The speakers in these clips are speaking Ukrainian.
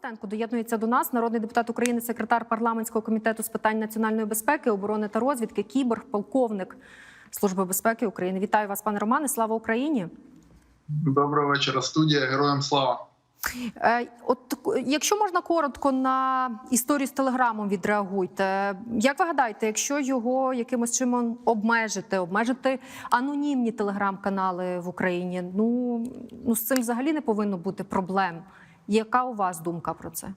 Костенко доєднується до нас, народний депутат України, секретар парламентського комітету з питань національної безпеки, оборони та розвідки, кіборг, полковник Служби безпеки України. Вітаю вас, пане Романе. Слава Україні! Доброго вечора, студія. Героям слава. Е, От якщо можна коротко на історію з телеграмом відреагуйте. Як ви гадаєте, якщо його якимось чином обмежити, обмежити анонімні телеграм-канали в Україні? Ну ну з цим взагалі не повинно бути проблем. Яка у вас думка про це?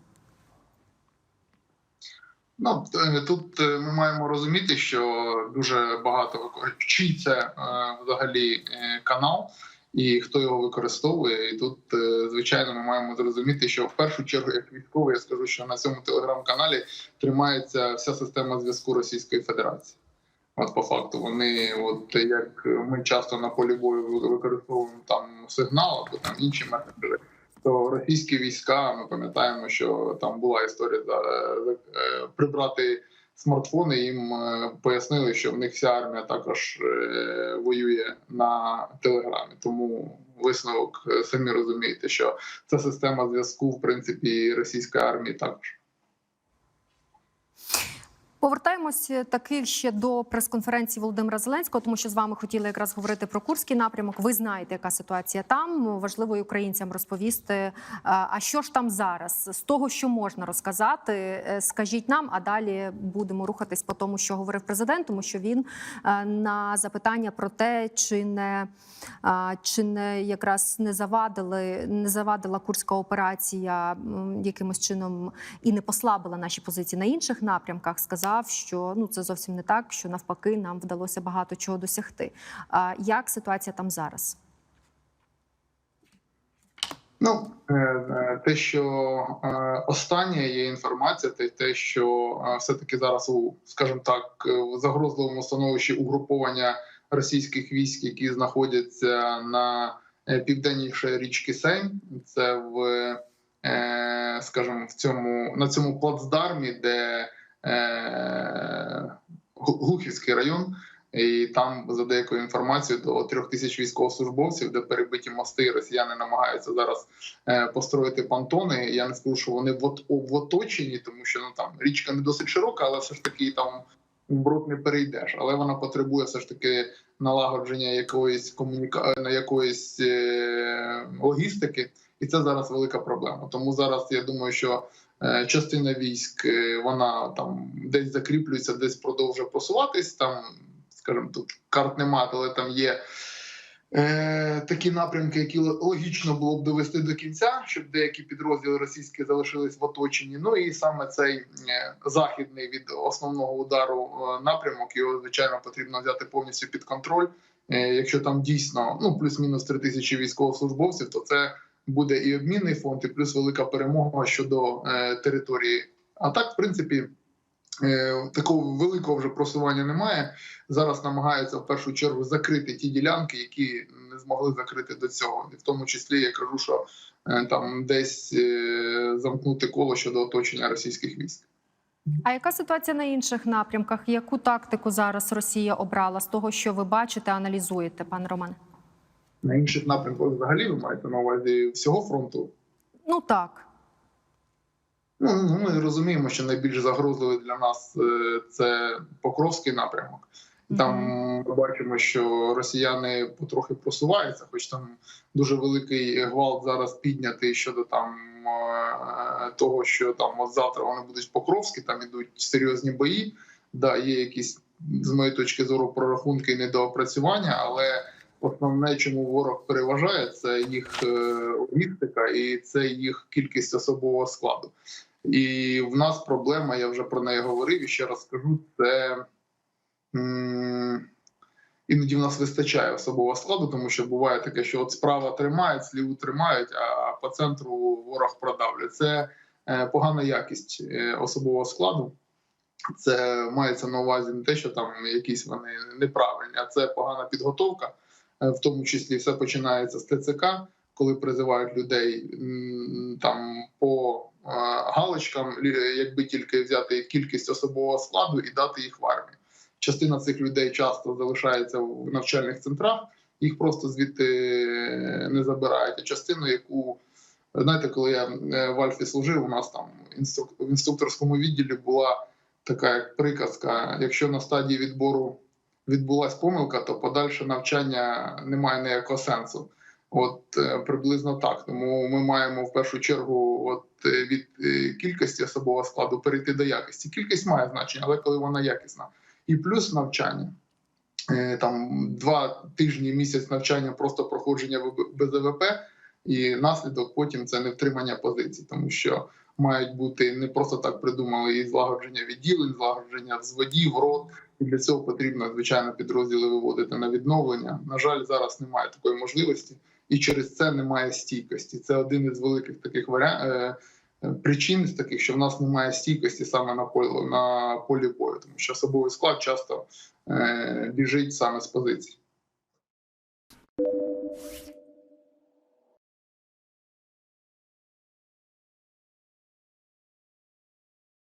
Ну е, тут е, ми маємо розуміти, що дуже багато чий це е, взагалі канал. І хто його використовує, і тут звичайно ми маємо зрозуміти, що в першу чергу, як військовий, я скажу, що на цьому телеграм-каналі тримається вся система зв'язку Російської Федерації. От по факту вони, от як ми часто на полі бою використовуємо там сигнал або там інші месенджери, то російські війська ми пам'ятаємо, що там була історія за, за е, прибрати смартфони. Їм е, пояснили, що в них вся армія також е, воює на телеграмі. Тому висновок самі розумієте, що ця система зв'язку, в принципі, і російської армії також. Повертаємось таки ще до прес-конференції Володимира Зеленського, тому що з вами хотіли якраз говорити про Курський напрямок. Ви знаєте, яка ситуація там. Важливо і українцям розповісти. Е, А що ж там зараз? З того, що можна розказати, е, скажіть нам, а далі будемо рухатись по тому, що говорив президент, тому що він е, на запитання про те, чи не чи не якраз не завадили, не завадила курська операція якимось чином і не послабила наші позиції на інших напрямках, сказав, що ну це зовсім не так, що навпаки нам вдалося багато чого досягти. А як ситуація там зараз? Ну е, е, те, що е, останнє є інформація, те, те, що все таки зараз у, скажімо так, в загрозливому становищі угруповання російських військ, які знаходяться на південніше річки Сейм, це в, скажімо, в цьому на цьому плацдармі, де Глухівський район. І там за деякою інформацією до трьох тисяч військовослужбовців, де перебиті мости, росіяни намагаються зараз е, построїти понтони. Я не скажу, що вони в, оточенні, тому що ну там річка не досить широка, але все ж таки там брод не перейдеш. Але вона потребує все ж таки налагодження якоїсь комуніка... на якоїсь е, логістики, і це зараз велика проблема. Тому зараз я думаю, що е, частина військ е, вона там десь закріплюється, десь продовжує просуватись. Там, скажімо, тут карт немає, але там є. Е, такі напрямки, які логічно було б довести до кінця, щоб деякі підрозділи російські залишились в оточенні. Ну і саме цей е, західний від основного удару е, напрямок його звичайно потрібно взяти повністю під контроль. Е, якщо там дійсно ну плюс-мінус три тисячі військовослужбовців, то це буде і обмінний фонд, і плюс велика перемога щодо е, території. А так, в принципі, е, такого великого вже просування немає. Зараз намагаються в першу чергу закрити ті ділянки, які не змогли закрити до цього. І в тому числі я кажу, що е, там десь е, замкнути коло щодо оточення російських військ. А яка ситуація на інших напрямках? Яку тактику зараз Росія обрала з того, що ви бачите, аналізуєте, пане Романе? На інших напрямках взагалі ви маєте на увазі всього фронту. Ну так. Ну ну, ми розуміємо, що найбільш загрозливий для нас е, це Покровський напрямок. Там ми бачимо, що росіяни потрохи просуваються, хоч там дуже великий гвалт зараз піднятий щодо там е, того, що там от завтра вони будуть в Покровські, там ідуть серйозні бої. Да, є якісь з моєї точки зору прорахунки і недоопрацювання, але основне, чому ворог переважає, це їх е, логістика і це їх кількість особового складу. І в нас проблема, я вже про неї говорив і ще раз скажу, це іноді в нас вистачає особового складу, тому що буває таке, що от справа тримають, зліву тримають, а по центру ворог продавлює. Це е, погана якість е, особового складу. Це мається на увазі не те, що там якісь вони неправильні, а це погана підготовка, в тому числі все починається з ТЦК, коли призивають людей там по е, галочкам, якби тільки взяти кількість особового складу і дати їх в армію. Частина цих людей часто залишається в навчальних центрах, їх просто звідти не забирають. А частину, яку Знаєте, коли я е, в Альфі служив, у нас там в інструкторському відділі була така як приказка: якщо на стадії відбору відбулась помилка, то подальше навчання не має ніякого сенсу. От е, приблизно так. Тому ми маємо в першу чергу от е, від е, кількості особового складу перейти до якості. Кількість має значення, але коли вона якісна. І плюс навчання. Там два тижні місяць навчання, просто проходження без ВВП, і наслідок потім це не втримання позицій, тому що мають бути не просто так придумали і злагодження відділень, злагодження взводів, рот. І для цього потрібно звичайно підрозділи виводити на відновлення. На жаль, зараз немає такої можливості, і через це немає стійкості. Це один із великих таких варіантів. Причин з таких, що в нас немає стійкості саме на полі на полі бою, тому що особовий склад часто е, біжить саме з позицій.